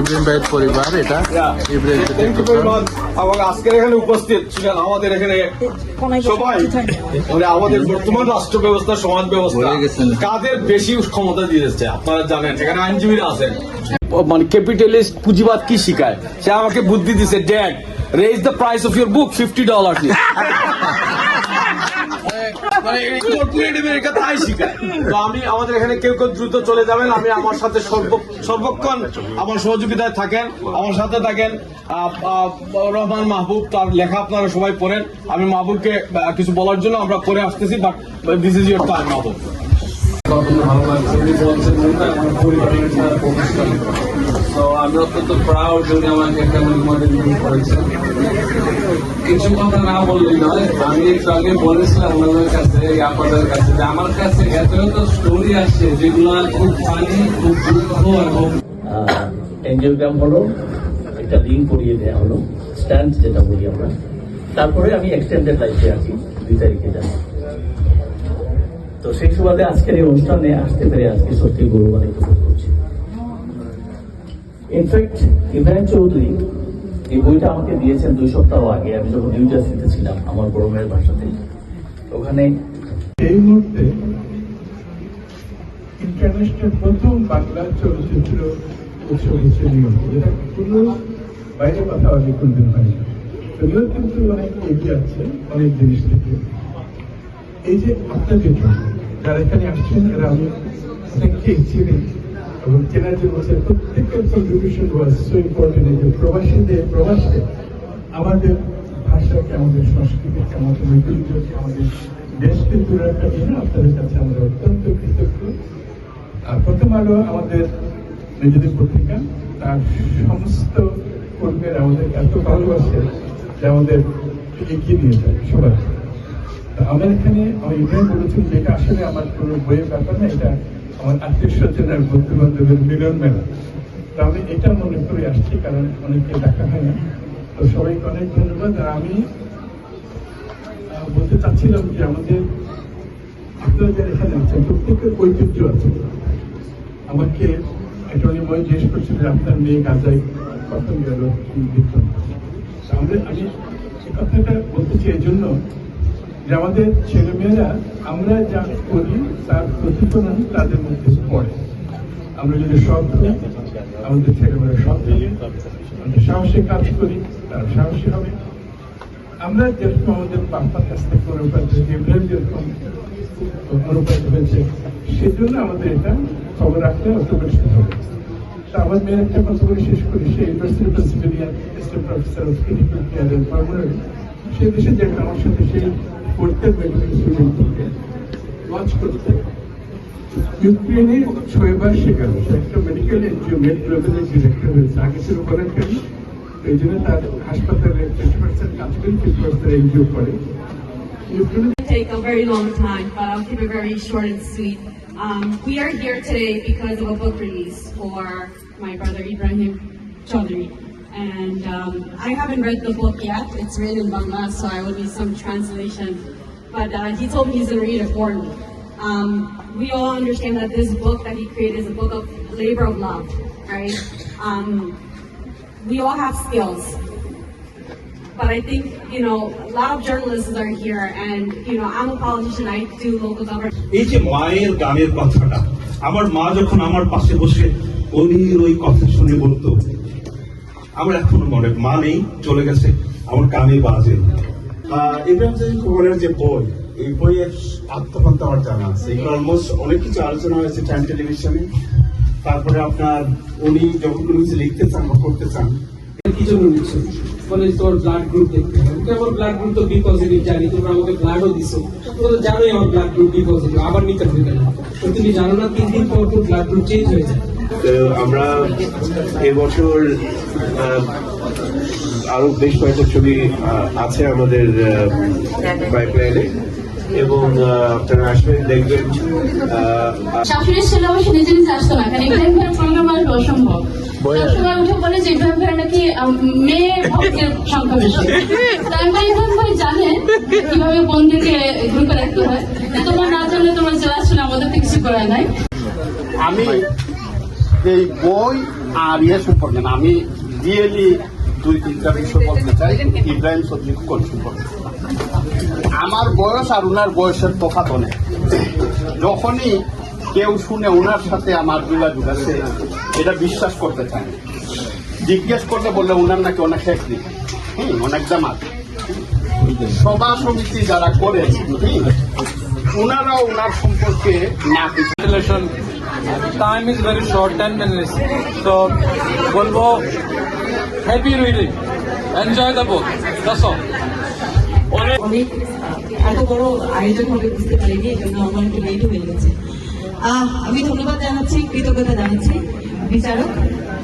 ইব্রাহিম ভাইয়ের পরিবার এটা ইব্রাহিম আমাকে আজকের এখানে উপস্থিত ছিলেন আমাদের এখানে সবাই। মানে আমাদের বর্তমান রাষ্ট্র ব্যবস্থা সমাজ ব্যবস্থা। কাদের বেশি ক্ষমতা দিয়েছে আপনারা জানেন এখানে আইনজীবীরা আছেন। মানে ক্যাপিটালিস্ট পুঁজিবাদ কি শিখায়? সে আমাকে বুদ্ধি দিছে dad raise the price of your book fifty dollar মানে আমি আমাদের এখানে কেউ কেউ দ্রুত চলে যাবেন, আমি আমার সাথে সর্ব- সর্বক্ষণ আমার সহযোগিতায় থাকেন, আমার সাথে থাকেন রহমান মাহবুব, তার লেখা আপনারা সবাই পড়েন। আমি মাহবুবকে কিছু বলার জন্য আমরা পরে আসতেছি but this is time Mahbub. আমি অত্যন্ত প্রাউড উনি আমাকে একটা নিয়ে করেছেন। কিছু কথা না বললেই নয়, আমি একটু আগে বলেছিলাম ওনাদের কাছে আপনাদের কাছে, যে আমার কাছে এত এত স্টোরি আসছে যেগুলো খুব ফানি খুব দুঃখ এবং এনজিওগ্রাম হলো, একটা লিঙ্ক করিয়ে দেওয়া হলো স্ট্যান্ড যেটা বলি আমরা। তারপরে আমি এক্সটেন্ডেড লাইফে আছি, দুই তারিখে যাব। তো সেই সুবাদে আজকের এই অনুষ্ঠানে আসতে পেরে আজকে সত্যি গৌরবান্বিত করছি। ইনফ্যাক্ট ইব্রাহিম চৌধুরী এই বইটা আমাকে দিয়েছেন দুই সপ্তাহ আগে। আমি যখন নিউ জার্সিতে ছিলাম, আমার বড় মেয়ের বাসাতে ওখানে এই মুহূর্তে ইন্টারন্যাশনাল প্রথম বাংলা চলচ্চিত্র উৎসব নিয়ম যেটা কোনো বাইরে কথা আগে কোনদিন হয়নি এগুলো কিন্তু অনেক এগিয়ে আছে, অনেক জিনিস থেকে। এই যে আপনাদের যারা এখানে আসছেন এরা আমি অনেককেই চিনি। এবং জন্য বলছে প্রত্যেকের কন্ট্রিবিউশন সো ইম্পর্টেন্ট এই যে প্রবাসীদের প্রবাসে আমাদের ভাষাকে আমাদের সংস্কৃতিকে আমাদের ঐতিহ্যকে আমাদের দেশকে দূরে রাখার জন্য আপনাদের কাছে আমরা অত্যন্ত কৃতজ্ঞ। আর প্রথম আলো আমাদের নিজেদের পত্রিকা, তার সমস্ত কর্মীরা আমাদের এত ভালোবাসে যে আমাদের এগিয়ে নিয়ে যায় সবাই। আমার এখানে, আমি ইব্রাহিম বলেছেন যে এটা আসলে আমার কোনো বইয়ের ব্যাপার না, এটা আমার আত্মীয় স্বজন আর বন্ধু বান্ধবের মিলন মেলা। তো আমি এটা মনে করে আসছি, কারণ অনেকে দেখা হয় না। তো সবাইকে অনেক ধন্যবাদ। আর আমি বলতে চাচ্ছিলাম যে আমাদের আপনারা যারা এখানে আছেন প্রত্যেকের ঐতিহ্য আছে। আমাকে একটা উনি বই জিজ্ঞেস করছিল যে আপনার মেয়ে গাজায় প্রথম গেল আমি সে কথাটা বলতে চাই এই জন্য যে আমাদের ছেলেমেয়েরা আমরা যা করি, তার প্রতিফলন তাদের মধ্যে পড়ে। আমরা যদি সৎ হই, আমাদের ছেলেমেয়েরা সৎ হই আমরা সাহসী কাজ করি, তারা সাহসী হবে। আমরা যেরকম আমাদের বাপ্পার কাছ থেকে অনুপ্রাণিত ইব্রাহিম যেরকম অনুপ্রাণিত হয়েছে সেই জন্য আমাদের এটা খবর রাখতে অটোমেটিক হবে। আমার মেয়ের একটা কথা বলে শেষ করি, সে ইউনিভার্সিটি এন্ড সে দেশে যে আমার সাথে সেই পড়তে মেডিকেল স্টুডেন্টকে ওয়াচ করতে ইউক্রেনে ছয়বার শেখানো সে একটা মেডিকেল এনজিও মেড গ্লোবালের ডিরেক্টর হয়েছে আগে ছিল ভলেন্টারি এই জন্য তার হাসপাতালে টোয়েন্টি পার্সেন্ট কাজ করে ফিফটি পার্সেন্ট এনজিও করে ইউক্রেনে take a very long time, but I'll keep it very short and sweet. Um, we are here today because of a book release for my brother Ibrahim Chaudhry. And um, I haven't read the book yet. It's written in Bangla, so I will need some translation. But uh, he told me he's going to read it for me. Um, we all understand that this book that he created is a book of labor of love, right? Um, we all have skills, but I think, you know, a lot of journalists are here and, you know, I'm a politician, I do local government. এই যে মায়ের গানের কথাটা আমার মা যখন আমার পাশে বসে অনির ওই কথা শুনে বলতো আমার এখনও মনে মা নেই চলে গেছে আমার কানে বাজে। ইব্রাহিম খবরের যে বই এই বইয়ের আত্মকন্ত আমার জানা আছে। এগুলো অলমোস্ট অনেক কিছু আলোচনা হয়েছে টাইম টেলিভিশনে তারপরে আপনার উনি যখন কোনো কিছু লিখতে চান বা করতে চান কি জন্য নিচ্ছ বলে তোর ব্লাড গ্রুপ দেখতে হবে। আমি আমার ব্লাড গ্রুপ তো বি পজিটিভ জানি তোমরা আমাকে ব্লাডও দিছো। তোমরা তো জানোই আমার ব্লাড গ্রুপ বি পজিটিভ আবার নিতে হবে তো তুমি জানো না তিন দিন পর তোর ব্লাড গ্রুপ চেঞ্জ হয়ে যায়। আমরা এবছর আহ, আরও বেশ কয়েকটা ছবি আছে আমাদের পাইপলাইনে এবং আপনারা আসবেন দেখবেন শাশুড়ির ছেলে অবশ্য নিজে নিজে আসতো না কারণ ইব্রাহিম ভাইয়ের প্রোগ্রাম আসবে অসম্ভব। সবসময় উঠে বলে যে ইব্রাহিম ভাই নাকি মেয়ে ভক্তের সংখ্যা বেশি। তাই ভাই ইব্রাহিম ভাই জানে কীভাবে বন্ধুকে গ্রুপে রাখতে হয়। তোমরা না জানলে তোমরা আসলে আমাদের তো কিছু করার নাই। আমি এই বই আর ইয়ে সম্পর্কে না। আমি রিয়েলি দুই তিনটা বিষয় বলতে চাই ইব্রাহিম সদ্দিক কোন সম্পর্কে? আমার বয়স আর উনার বয়সের তফাৎ অনেক। যখনই কেউ শুনে ওনার সাথে আমার যোগাযোগ আছে এটা বিশ্বাস করতে চায়। জিজ্ঞেস করতে বললে ওনার নাকি অনেক শেষ দিন হুম অনেক দাম জামাত। সভা সমিতি যারা করেন হুম, ওনারাও ওনার সম্পর্কে না. Time is very short, 10 minutes. So, বলব happy reading. Enjoy the book. That's all. অনেক এত বড় আয়োজন হবে বুঝতে পারিনি এই জন্য আমার একটু লেট হয়ে গেছে আহ, আমি ধন্যবাদ জানাচ্ছি কৃতজ্ঞতা জানাচ্ছি বিচারক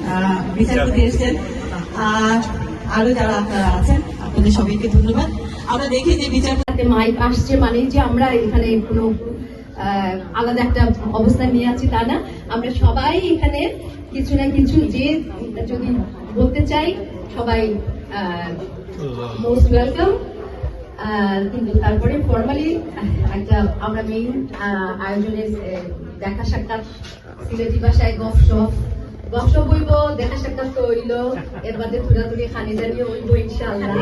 আহ, বিচারপতি এসছেন আর আরও যারা আপনারা আছেন আপনাদের সবাইকে ধন্যবাদ আমরা দেখি যে বিচার হাতে মাইক আসছে মানে যে আমরা এখানে কোনো আলাদা একটা অবস্থান নিয়ে আছি তা না। আমরা সবাই এখানে কিছু না কিছু যে যদি বলতে চাই, সবাই মোস্ট ওয়েলকাম কিন্তু তারপরে ফর্মালি একটা আমরা মেইন আয়োজনের দেখা সাক্ষাৎ সিলেটি ভাষায় গপসপ। গপসপ হইব, দেখা সাক্ষাৎ তো হইল। এর বাদে খানি জানিয়ে হইব ইনশাআল্লাহ।